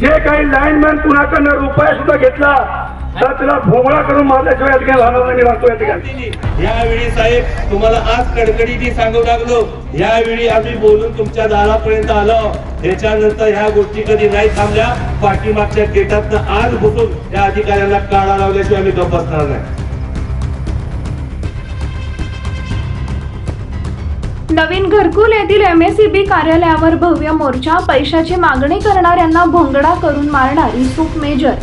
जे काही लाईनमॅन कुणाकडनं रुपया सुद्धा घेतला तर त्याला भोंगळा करून माझ्याशिवाय या ठिकाणी राहणार नाही राहतो या ठिकाणी यावेळी साहेब तुम्हाला आज कडकडीने सांगू लागलो. यावेळी आम्ही बोलून तुमच्या दारापर्यंत आलो. त्याच्यानंतर ह्या गोष्टी कधी नाही थांबल्या. पाठीमागच्या गेटात आज बसून त्या अधिकाऱ्यांना काळा लावल्याशिवाय आम्ही गप्प बसणार नाही. नवीन घरकुल येथील एम एस सी बी कार्यालयावर भव्य मोर्चा पैशाची मागणी करणाऱ्यांना भोंगडा करून मारणारी सूप मेजर.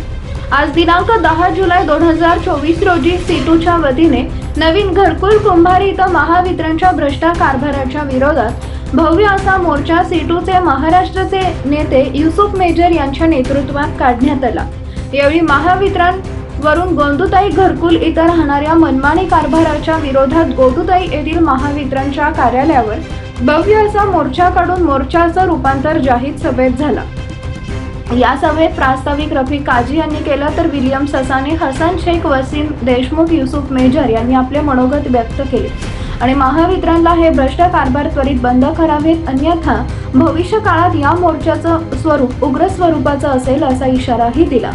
आज दिनांक दहा जुलै दोन हजार चोवीस रोजी सीटूच्या वतीने नवीन घरकुल कुंभारी इथं महावितरणच्या भ्रष्ट कारभाराच्या विरोधात भव्य असा मोर्चा सीटूचे महाराष्ट्राचे नेते युसुफ मेजर यांच्या नेतृत्वात काढण्यात आला. यावेळी महावितरण वरून गोंदुताई घरकुल इथं राहणाऱ्या मनमानी कारभाराच्या विरोधात गोंदुताई येथील महावितरणच्या कार्यालयावर भव्य असा मोर्चा काढून मोर्चाचं रूपांतर जाहीर सभेत झाला. या सभेत प्रास्ताविक रफी काजी यांनी केलं तर विलियम ससाने हसन शेख वसीम देशमुख युसुफ मेजर यांनी आपले मनोगत व्यक्त केले. आणि महावितरणला हे भ्रष्ट कारभार त्वरित बंद करावेत अन्यथा भविष्य काळात या मोर्चाचं स्वरूप उग्र स्वरूपाचं असेल असा इशाराही दिला.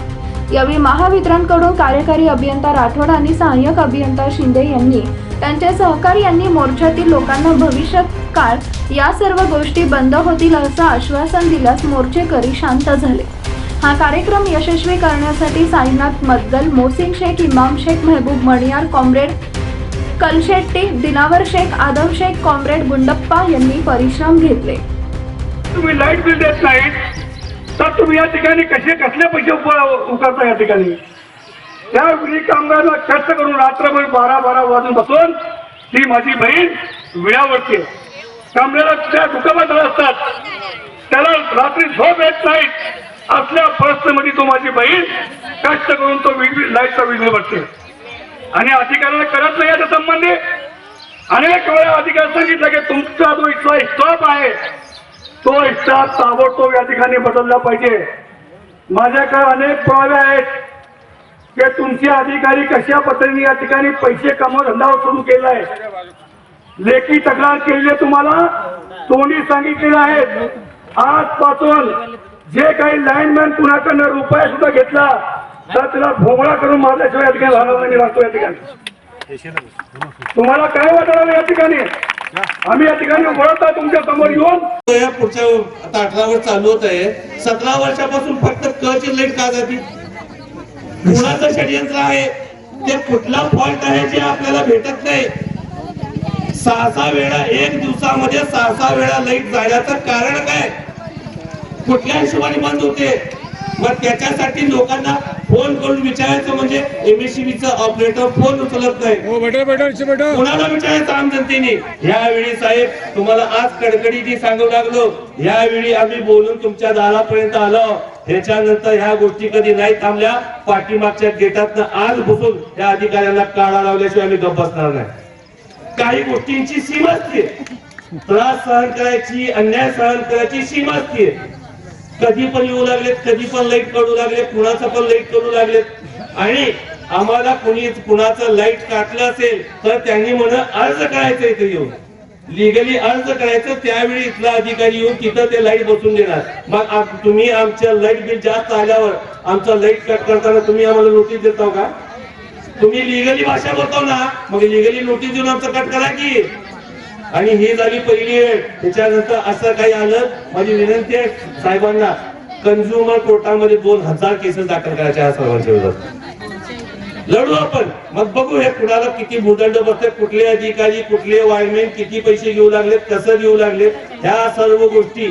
यावेळी महावितरणकडून कार्यकारी अभियंता राठोड आणि सहाय्यक अभियंता शिंदे यांनी त्यांच्या सहकार्यांनी मोर्चातील लोकांना भविष्यात काळ या सर्व गोष्टी बंद होतील असं आश्वासन दिल्यास मोर्चेकरी शांत झाले. हा कार्यक्रम यशस्वी करण्यासाठी साईनाथ मद्गल मोसिन शेख इमाम शेख मेहबूब मणियार कॉम्रेड कलशेट्टी दिनावर शेख आदम शेख कॉम्रेड गुंडप्पा यांनी परिश्रम घेतले. तुम्ही लाइट बिल देत नाहीत. तर तुम्ही या ठिकाणी कसे कसले पैसे उप- उकारता या ठिकाणी? त्या विधी कामगारला कष्ट करून रात्रभर बारा बारा वाजून बसून ती माझी बहीण विळावरती कामगाराला त्या दुकानात असतात. त्याला रात्री झोप येत नाही. असल्या परिस्थितीमध्ये तो माझी बहीण कष्ट करून तो लाईटचा वीज भरते आणि अधिकाऱ्याला करत नाही याच्या संबंधी. अनेक वेळा अधिकारी सांगितलं की तुमचा जो इथला स्टॉप आहे तो इच्छा ताबडतोब या ठिकाणी बदलला पाहिजे. माझ्याकडे अनेक पुरावे आहेत की तुमचे अधिकारी कशा पद्धतीने या ठिकाणी पैसे कमवून धंदा सुरू केलाय. लेखी तक्रार केली तुम्हाला तोंडी सांगितलेलं आहे. आजपासून जे काही लाईनमॅन कुणाकडनं रुपया सुद्धा घेतला तर त्याला भोंगळा करून मारल्याशिवाय या ठिकाणी राहणार नाही राहतो या ठिकाणी. तुम्हाला काय वाटणार या ठिकाणी? आम्ही या ठिकाणी वळता तुमच्यासमोर येऊन. पुढच्या आता अठरा वर्ष चालू होत आहे. सतरा वर्षापासून फक्त क ची लाइट का जाती? कुणाचं षडयंत्र आहे? ते कुठला फॉल्ट आहे जे आपल्याला भेटत नाही? सहा सहा वेळा एक दिवसामध्ये सहा सहा वेळा लाइट जाण्याचं कारण काय? कुठल्या हिशोबाने बंद होते? मग त्याच्यासाठी लोकांना फोन करून विचारायचं म्हणजे एमएससीबीचा ऑपरेटर फोन उचलत नाही. हो कोणाला विचारायचं आम जनतेने? यावेळी साहेब तुम्हाला आज कडकडीने सांगू लागलो. यावेळी आम्ही बोलून तुमच्या दारापर्यंत आलो. ह्याच्यानंतर ह्या गोष्टी कधी नाही थांबल्या. पाठीमागच्या गेटात आज बसून या अधिकाऱ्यांना काढा लावल्याशिवाय आम्ही गप्प बसणार नाही. काही गोष्टींची सीमा असते. त्रास सहन करायची अन्याय सहन करायची सीमा असते. कधी पण येऊ लागलेत कधी पण लाइट काढू लागले कुणाचं पण लाइट करू लागलेत. आणि आम्हाला कुणी कुणाचं लाइट काटलं असेल तर त्यांनी म्हण अर्ज करायचं इथे येऊन. लिगली अर्ज करायचं त्यावेळी इथला अधिकारी येऊन तिथं ते लाइट बसून देणार. मग तुम्ही आमच्या लाइट बिल जास्त आल्यावर आमचं लाइट कट करताना तुम्ही आम्हाला नोटीस देताव का? तुम्ही लिगली भाषा बोलताव ना. मग लिगली नोटीस देऊन आमचं कट करा की. आणि ही झाली पहिली वेळ त्याच्यानंतर असं काही आलं माझी विनंती आहे साहेबांना कन्झ्युमर कोर्टामध्ये दोन हजार केसेस दाखल करायच्या सर्वांच्या विरोधात. लढू आपण. मग बघू हे कुणाला किती भूदंड बसतात कुठले अधिकारी कुठले वायमेन किती पैसे घेऊ लागलेत कसं घेऊ लागले ह्या सर्व गोष्टी.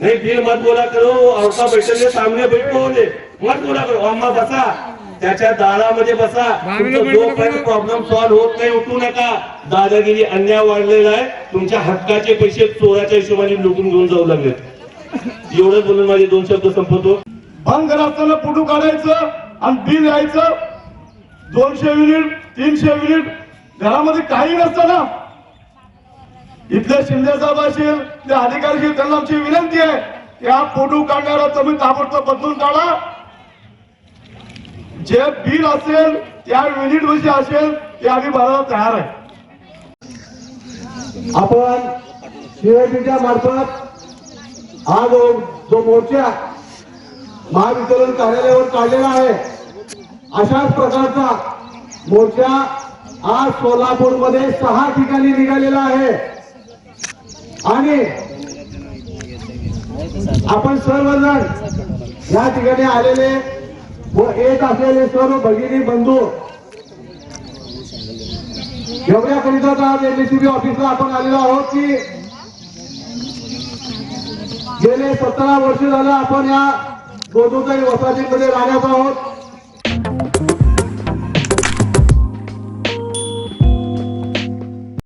नाही बिल मत बोला करो औसा बैठक सामने बैठो मत बोला करो. अम्मा बसा. त्याच्या दारामध्ये बसा. तुमचं जोपर्यंत प्रॉब्लेम सॉल्व्ह होत नाही उठू नका. दादागिरी अन्याय वाढलेला आहे. तुमच्या हक्काचे पैसे चोराच्या हिशोबाने लुटून घेऊन जाऊ लागलेत. एवढं बोलून माझे दोन शब्द संपवतो. बंद असताना फोटो काढायचं आणि बिल यायचं. दोनशे युनिट तीनशे युनिट घरामध्ये काही नसतं ना इथले शिंदे साहेब असेल ते अधिकारी त्यांना आमची विनंती आहे. की हा फोटो काढणारा तुम्ही ताबडतोब बदलून काढा. जे बिल असेल त्या युनिटमध्ये असेल ते आम्ही भरायला तयार आहे. आपण सीआयटीच्या मार्फत हा जो जो मोर्चा महावितरण कार्यालयावर काढलेला आहे अशाच प्रकारचा मोर्चा आज सोलापूरमध्ये सहा ठिकाणी निघालेला आहे. आणि आपण सर्वजण या ठिकाणी आलेले व येत असलेले सर्व भगिनी बंधू एवढ्या करिताच आज एमएससीबी ऑफिसला आपण आलेलो आहोत की गेले सतरा वर्ष झालं आपण या गोदुताई वसाहतीमध्ये राहण्यात आहोत.